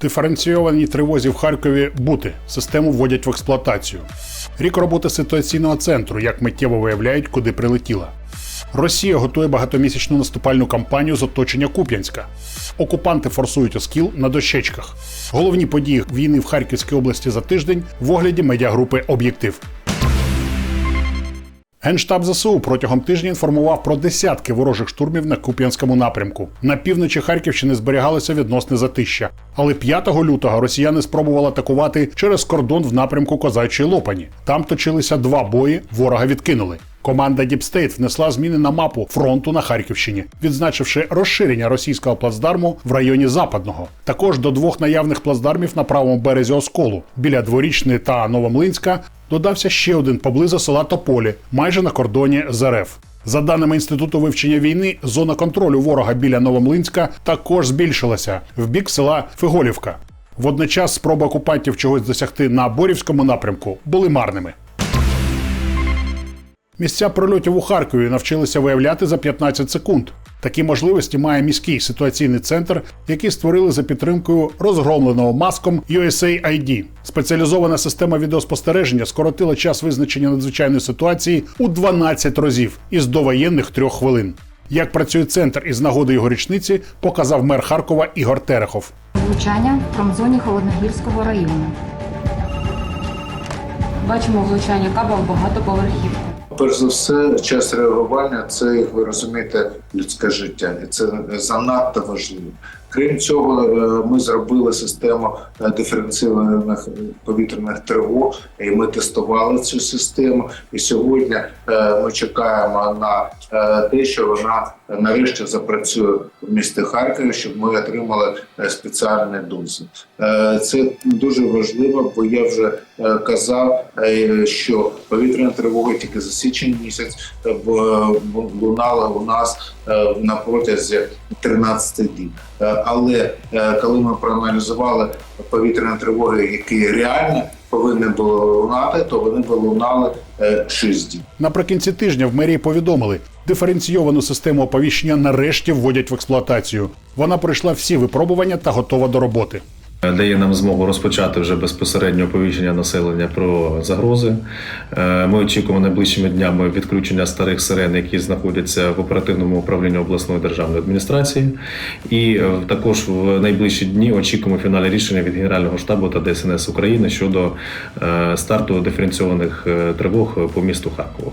Диференційованій тривозі в Харкові бути. Систему вводять в експлуатацію. Рік роботи ситуаційного центру, як миттєво виявляють, куди прилетіла. Росія готує багатомісячну наступальну кампанію з оточення Куп'янська. Окупанти форсують оскіл на дощечках. Головні події війни в Харківській області за тиждень в огляді медіагрупи Об'єктив. Генштаб ЗСУ протягом тижня інформував про десятки ворожих штурмів на Куп'янському напрямку. На півночі Харківщини зберігалося відносне затища. Але 5 лютого росіяни спробували атакувати через кордон в напрямку Козачої Лопані. Там точилися два бої, ворога відкинули. Команда Діпстейт внесла зміни на мапу фронту на Харківщині, відзначивши розширення російського плацдарму в районі Западного. Також до двох наявних плацдармів на правому березі Осколу біля Дворічної та Новомлинська додався ще один поблизу села Тополі, майже на кордоні з РФ. За даними інституту вивчення війни, зона контролю ворога біля Новомлинська також збільшилася в бік села Фиголівка. Водночас спроби окупантів чогось досягти на Борівському напрямку були марними. Місця прильотів у Харкові навчилися виявляти за 15 секунд. Такі можливості має міський ситуаційний центр, який створили за підтримкою розгромленого маском USAID. Спеціалізована система відеоспостереження скоротила час визначення надзвичайної ситуації у 12 разів із довоєнних трьох хвилин. Як працює центр із нагоди його річниці, показав мер Харкова Ігор Терехов. Влучання в промзоні Холодногірського району. Бачимо влучання каба в багатоповерхівку. Перш за все, час реагування це, як ви розумієте, людське життя, і це занадто важливо. Крім цього, е, ми зробили систему е, диференційованих повітряних тривог, і ми тестували цю систему. І сьогодні е, ми чекаємо на те, що вона нарешті запрацює в місті Харкові, щоб ми отримали спеціальний досвід. Е, Це дуже важливо, бо я вже казав, що повітряна тривога тільки за січень місяць лунала у нас на протязі 13 діб. Е, Але е, коли ми проаналізували повітряні тривоги, які реально повинні були лунати, то вони б лунали шість днів. Наприкінці тижня в мерії повідомили, диференційовану систему оповіщення нарешті вводять в експлуатацію. Вона пройшла всі випробування та готова до роботи. Дає нам змогу розпочати вже безпосередньо оповіщення населення про загрози. Е, Ми очікуємо найближчими днями відключення старих сирен, які знаходяться в оперативному управлінні обласної державної адміністрації. І е, також в найближчі дні очікуємо фінальне рішення від Генерального штабу та ДСНС України щодо е, старту диференційованих тривог по місту Харкову.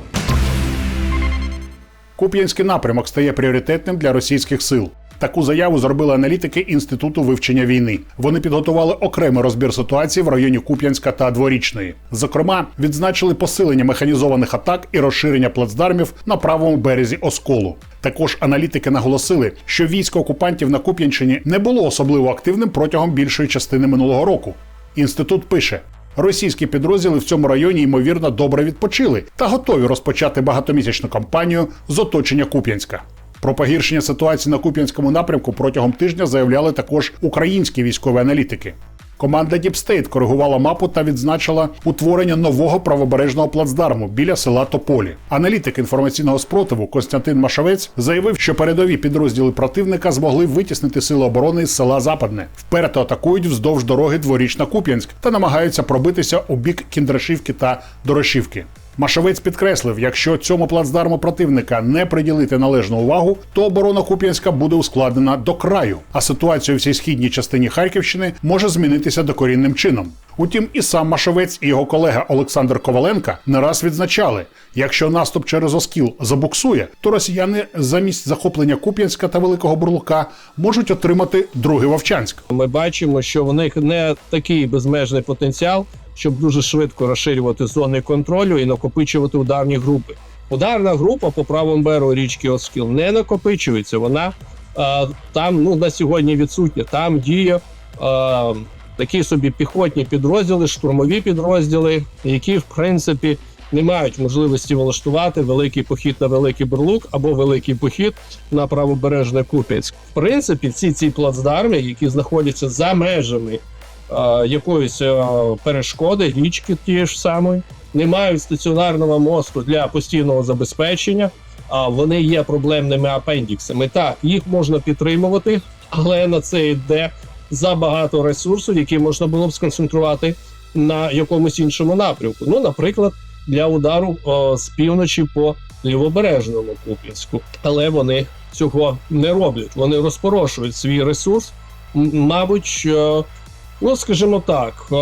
Куп'янський напрямок стає пріоритетним для російських сил. Таку заяву зробили аналітики Інституту вивчення війни. Вони підготували окремий розбір ситуації в районі Куп'янська та Дворічної. Зокрема, відзначили посилення механізованих атак і розширення плацдармів на правому березі Осколу. Також аналітики наголосили, що військо окупантів на Куп'янщині не було особливо активним протягом більшої частини минулого року. Інститут пише. Російські підрозділи в цьому районі ймовірно добре відпочили та готові розпочати багатомісячну кампанію з оточення Куп'янська. Про погіршення ситуації на Куп'янському напрямку протягом тижня заявляли також українські військові аналітики. Команда Діпстейт коригувала мапу та відзначила утворення нового правобережного плацдарму біля села Тополі. Аналітик інформаційного спротиву Костянтин Машавець заявив, що передові підрозділи противника змогли витіснити сили оборони з села Западне. Вперто атакують вздовж дороги дворічна Куп'янськ та намагаються пробитися у бік Кіндрашівки та Дорошівки. Машовець підкреслив, якщо цьому плацдарму противника не приділити належну увагу, то оборона Куп'янська буде ускладнена до краю, а ситуація у всій східній частині Харківщини може змінитися докорінним чином. Утім, і сам Машовець і його колега Олександр Коваленка не раз відзначали, якщо наступ через Оскіл забуксує, то росіяни замість захоплення Куп'янська та Великого Бурлука можуть отримати другий Вовчанськ. Ми бачимо, що в них не такий безмежний потенціал, щоб дуже швидко розширювати зони контролю і накопичувати ударні групи. Ударна група по правому берегу річки Оскіл не накопичується. Вона е, там ну на сьогодні відсутня. Там діє е, такі собі піхотні підрозділи, штурмові підрозділи, які в принципі не мають можливості влаштувати великий похід на великий бурлук або великий похід на правобережне Куп'янськ. В принципі, ці ці плацдарми, які знаходяться за межами якоїсь е, перешкоди, річки тієї ж самої, не мають стаціонарного мосту для постійного забезпечення. А вони є проблемними апендіксами. Так, їх можна підтримувати, але на це йде забагато ресурсу, який можна було б сконцентрувати на якомусь іншому напрямку. Ну, наприклад, для удару о, з півночі по лівобережному Куп'янську. Але вони цього не роблять. Вони розпорошують свій ресурс. Мабуть, е, ну скажімо так, е,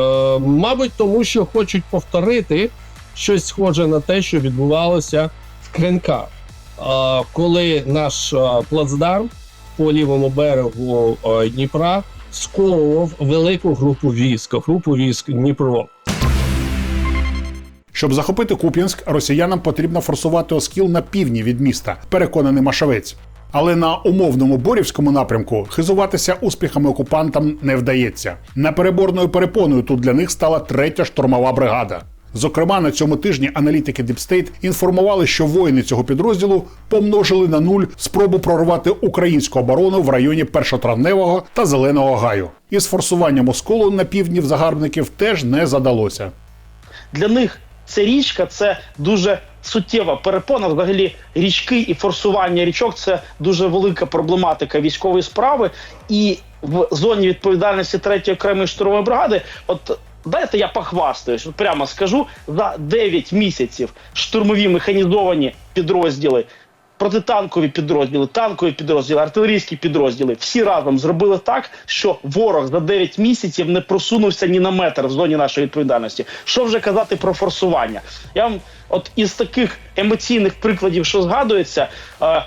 е, мабуть, тому що хочуть повторити щось схоже на те, що відбувалося в Кринках. Е, Коли наш е, плацдарм по лівому берегу е, Дніпра сковував велику групу військ, групу військ Дніпро. Щоб захопити Куп'янськ, росіянам потрібно форсувати Оскіл на півдні від міста, переконаний Машавець. Але на умовному борівському напрямку хизуватися успіхами окупантам не вдається. Непереборною перепоною тут для них стала третя штурмова бригада. Зокрема, на цьому тижні аналітики Deep State інформували, що воїни цього підрозділу помножили на нуль спробу прорвати українську оборону в районі першотравневого та зеленого гаю. Із форсуванням осколу на півдні в загарбників теж не задалося. для них ця річка це дуже суттєва перепона. Взагалі, річки і форсування річок це дуже велика проблематика військової справи. І в зоні відповідальності третьої окремої штурмової бригади, от. Дайте я похвастаюсь, прямо скажу, за 9 місяців штурмові механізовані підрозділи, протитанкові підрозділи, танкові підрозділи, артилерійські підрозділи всі разом зробили так, що ворог за 9 місяців не просунувся ні на метр в зоні нашої відповідальності. Що вже казати про форсування? Я вам, от із таких емоційних прикладів, що згадується. Е,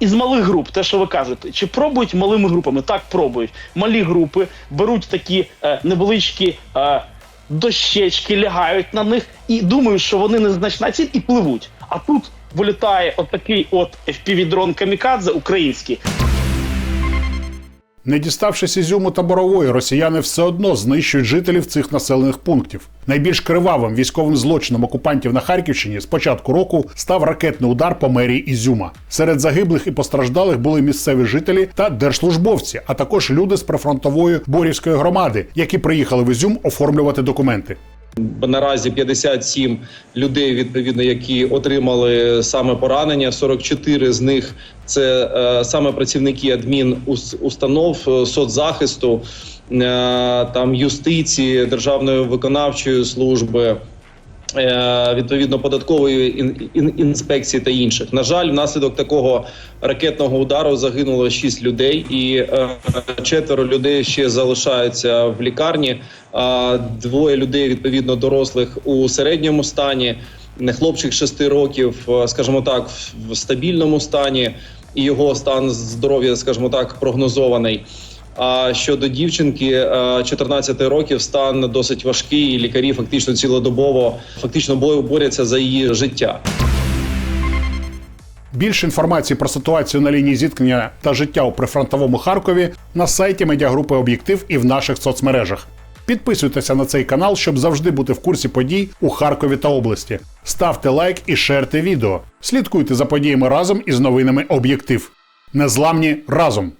із малих груп, те, що ви кажете, чи пробують малими групами? Так пробують. Малі групи беруть такі е, невеличкі е, дощечки, лягають на них і думають, що вони незначна ціль і пливуть. А тут вилітає отакий от FPV-дрон Камікадзе український. Не діставшись Ізюму та Борової, росіяни все одно знищують жителів цих населених пунктів. Найбільш кривавим військовим злочином окупантів на Харківщині з початку року став ракетний удар по мерії Ізюма. Серед загиблих і постраждалих були місцеві жителі та держслужбовці, а також люди з прифронтової борівської громади, які приїхали в Ізюм оформлювати документи. Наразі 57 людей, відповідно, які отримали саме поранення. 44 з них це е, саме працівники адмінустанов, е, соцзахисту, е, там юстиції, державної виконавчої служби. Е, Відповідно податкової ін- ін- інспекції та інших на жаль, внаслідок такого ракетного удару загинуло 6 людей, і е, четверо людей ще залишаються в лікарні. Двоє людей відповідно дорослих у середньому стані. Не хлопчик 6 років, е, скажімо так, в стабільному стані, і його стан здоров'я, скажімо так, прогнозований. А щодо дівчинки е, 14 років, стан досить важкий. і Лікарі фактично цілодобово фактично бо- борються за її життя. Більше інформації про ситуацію на лінії зіткнення та життя у прифронтовому Харкові на сайті медіагрупи Об'єктив і в наших соцмережах. Підписуйтеся на цей канал, щоб завжди бути в курсі подій у Харкові та області. Ставте лайк і шерте відео. Слідкуйте за подіями разом із новинами Об'єктив. Незламні разом!